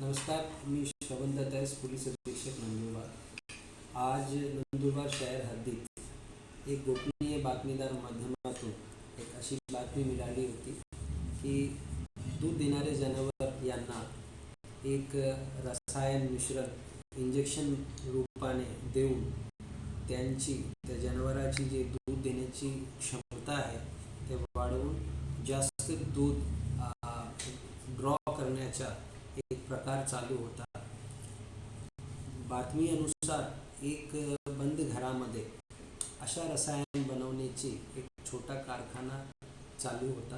नमस्कार मी श्रवण दत्तायस पोलीस अधीक्षक नंदुरबार. आज नंदुरबार शहर हद्दीत एक गोपनीय बातमीदार माध्यमातून एक अशी बातमी मिळाली होती की दूध देणारे जनावर यांना एक रसायन मिश्रण इंजेक्शन रूपाने देऊन त्यांची त्या जनावराची जी दूध देण्याची क्षमता आहे ते वाढवून जास्त दूध ड्रॉ करण्याच्या प्रकार चालू होता. बातमीनुसार एक बंद घरामध्ये अशा रसायन बनवण्याची एक छोटा कारखाना चालू होता.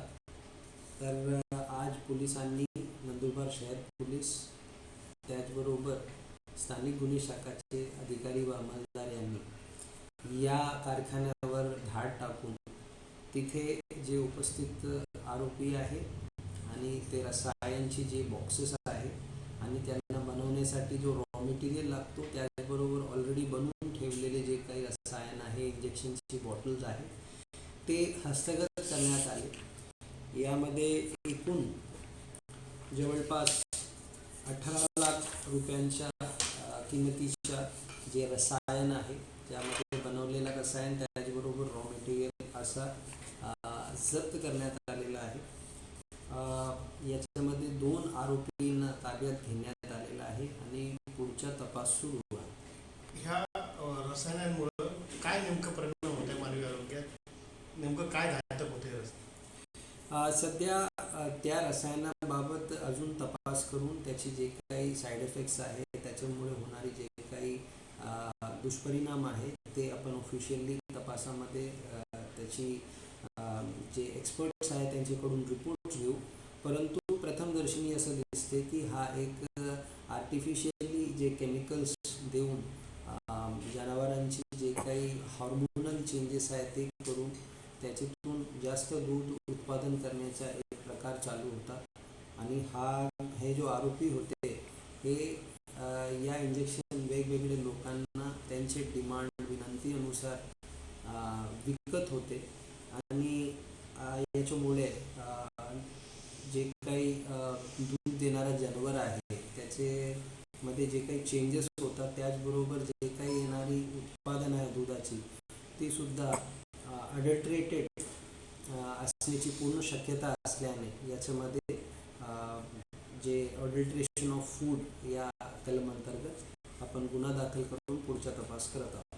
तर आज पोलिसांनी नंदुरबार शहर पोलीस त्याचबरोबर स्थानिक गुन्हे शाखाचे अधिकारी व अंमलदार यांनी या कारखान्यावर धाड टाकून तिथे जे उपस्थित आरोपी आहे आणि ते रसायनची जे बॉक्सेस आणि त्यांना बनवण्यासाठी जो रॉ मटेरियल लागतो त्याचबरोबर ऑलरेडी बनवून ठेवलेले जे काही रसायन आहे इंजेक्शनची बॉटल्स आहे ते हस्तगत करण्यात आले. यामध्ये एकूण जवळपास अठरा लाख रुपयांच्या किमतीच्या जे रसायन आहे त्यामध्ये बनवलेलं रसायन त्याचबरोबर रॉ मटेरियल असा जप्त करण्यात आलेला आहे. याच्यामध्ये दोन आरोपी ताब्यात घेण्यात आलेला आहे आणि पुढचा तपास सुरू आहे. ह्या रसायनांमुळं काय नेमकं परिणाम होत आहे मानवी आरोग्यात? नेमकं काय घातक होते सध्या त्या रसायनाबाबत अजून तपास करून त्याचे जे काही साईड इफेक्ट्स आहेत त्याच्यामुळे होणारे जे काही दुष्परिणाम आहे ते आपण ऑफिशियली तपासामध्ये त्याची जे एक्सपर्ट्स आहेत त्यांच्याकडून रिपोर्ट्स घेऊ. परंतु प्रथमदर्शनी असं दिसते की हा एक आर्टिफिशियली जे केमिकल्स देऊन जनावरांची जे काही हॉर्मोनल चेंजेस आहेत ते करून त्याच्यातून जास्त दूध उत्पादन करण्याचा एक प्रकार चालू होता. आणि हा हे जो आरोपी होते हे या इंजेक्शन वेगवेगळे लोकांना त्यांचे डिमांड विनंतीनुसार विकत होते. आणि याच्यामुळे दूध देणारा जनावर आहे. त्याचे मध्ये जे काही चेंजेस होतात त्याचबरोबर जे काही येणारी उत्पादन आहे दुधाची ती सुद्धा अडल्ट्रेटेड असण्याची पूर्ण शक्यता असल्याने याच्यामध्ये जे अडल्ट्रेशन ऑफ फूड या कलम अंतर्गत आपण गुन्हा दाखल करून पुढचा तपास करत आहोत.